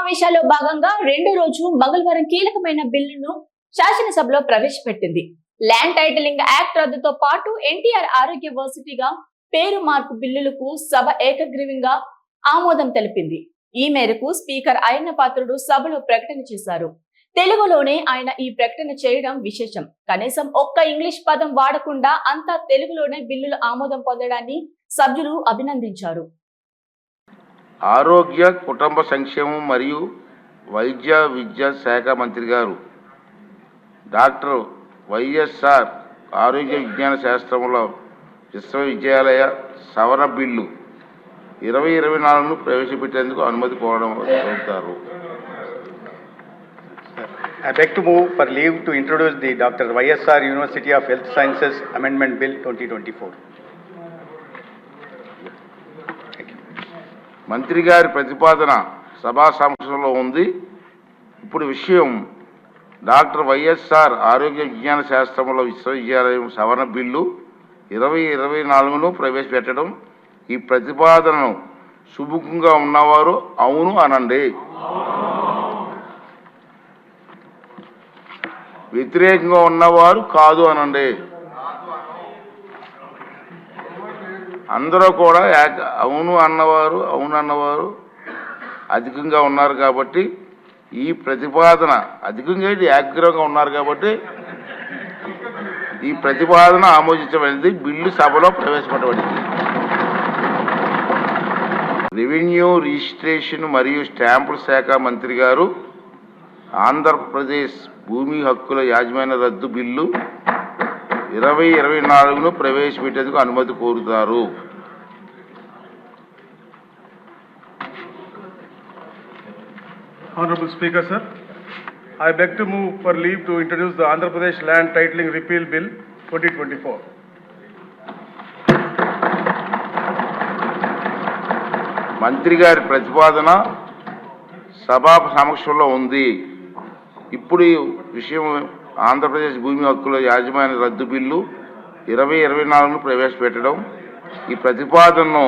సమావేశాల్లో భాగంగా రెండో రోజు మంగళవారం కీలకమైన బిల్లును శాసనసభలో ప్రవేశపెట్టింది. ల్యాండ్ టైటిలింగ్ యాక్ట్ రద్దుతో పాటు ఎన్టీఆర్ ఆరోగ్య వర్సిటీగా పేరు మార్పు బిల్లులకు సభ ఏకగ్రీవంగా ఆమోదం తెలిపింది. ఈ మేరకు స్పీకర్ అయ్యన్న పాత్రుడు సభలో ప్రకటన చేశారు. తెలుగులోనే ఆయన ఈ ప్రకటన చేయడం విశేషం. కనీసం ఒక్క ఇంగ్లీష్ పదం వాడకుండా అంతా తెలుగులోనే బిల్లులు ఆమోదం పొందడాన్ని సభ్యులు అభినందించారు. ఆరోగ్య కుటుంబ సంక్షేమం మరియు వైద్య విద్యా శాఖ మంత్రి గారు డాక్టర్ వైఎస్ఆర్ ఆరోగ్య విజ్ఞాన శాస్త్రంలో విశ్వవిద్యాలయ సవరణ బిల్లు ఇరవై ఇరవై నాలుగును ప్రవేశపెట్టేందుకు అనుమతి కోరడం కోరుతారు I beg to move for leave to introduce the Dr. YSR University of Health Sciences Amendment Bill 2024. మంత్రి గారి ప్రతిపాదన సభా సమక్షంలో ఉంది. ఇప్పుడు విషయం డాక్టర్ వైఎస్ఆర్ ఆరోగ్య విజ్ఞాన శాస్త్రంలో విశ్వవిద్యాలయం సవరణ బిల్లు ఇరవై ఇరవై నాలుగును ప్రవేశపెట్టడం ఈ ప్రతిపాదనను సుముఖంగా ఉన్నవారు అవును అనండి. వ్యతిరేకంగా ఉన్నవారు కాదు అనండి. అందరూ కూడా ఏక అవును అన్నవారు అవును అన్నవారు అధికంగా ఉన్నారు కాబట్టి ఈ ప్రతిపాదన అధికంగా ఏకగ్రహంగా ఉన్నారు కాబట్టి ఈ ప్రతిపాదన ఆమోదించబడింది. బిల్లు సభలో ప్రవేశపెట్టబడింది. రెవెన్యూ రిజిస్ట్రేషన్ మరియు స్టాంపుల శాఖ మంత్రి గారు ఆంధ్రప్రదేశ్ భూమి హక్కుల యాజమాన్య రద్దు బిల్లు ఇరవై ఇరవై నాలుగును ప్రవేశపెట్టేందుకు అనుమతి కోరుతారు. Honourable speaker sir I beg to move for leave to introduce the Andhra Pradesh land titling repeal bill twenty twenty four మంత్రి గారి ప్రతిపాదన సభా సమక్షంలో ఉంది. ఇప్పుడు విషయం ఆంధ్రప్రదేశ్ భూమి హక్కుల యాజమాన్య రద్దు బిల్లు ఇరవై ఇరవై నాలుగును ప్రవేశపెట్టడం. ఈ ప్రతిపాదనను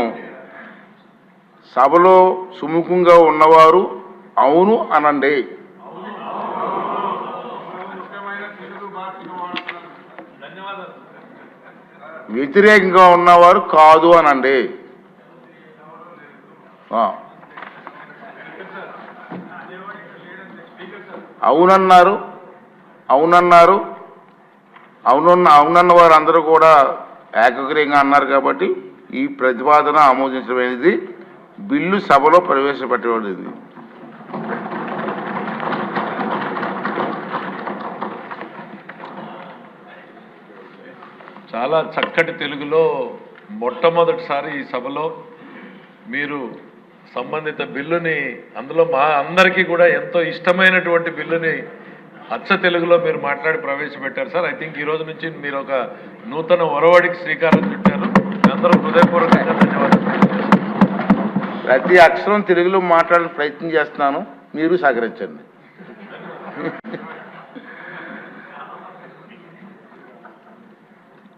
సభలో సుముఖంగా ఉన్నవారు అవును అనండి. వ్యతిరేకంగా ఉన్నవారు కాదు అనండి. అవునన్నారు. అవునన్నారు. అవునన్న అవునన్న వారు అందరూ కూడా ఏకగ్రీయంగా అన్నారు కాబట్టి ఈ ప్రతిపాదన ఆమోదించబడింది బిల్లు సభలో ప్రవేశపెట్టబడింది. చాలా చక్కటి తెలుగులో మొట్టమొదటిసారి ఈ సభలో మీరు సంబంధిత బిల్లుని అందులో మా అందరికీ కూడా ఎంతో ఇష్టమైనటువంటి బిల్లుని అచ్చ తెలుగులో మీరు మాట్లాడి ప్రవేశపెట్టారు సార్. ఐ థింక్ ఈ రోజు నుంచి మీరు ఒక నూతన ఒరవడికి శ్రీకారం చుట్టారు. అందరూ హృదయపూర్వకంగా ధన్యవాదాలు. ప్రతి అక్షరం తెలుగులో మాట్లాడే ప్రయత్నం చేస్తున్నాను. మీరు సహకరించండి.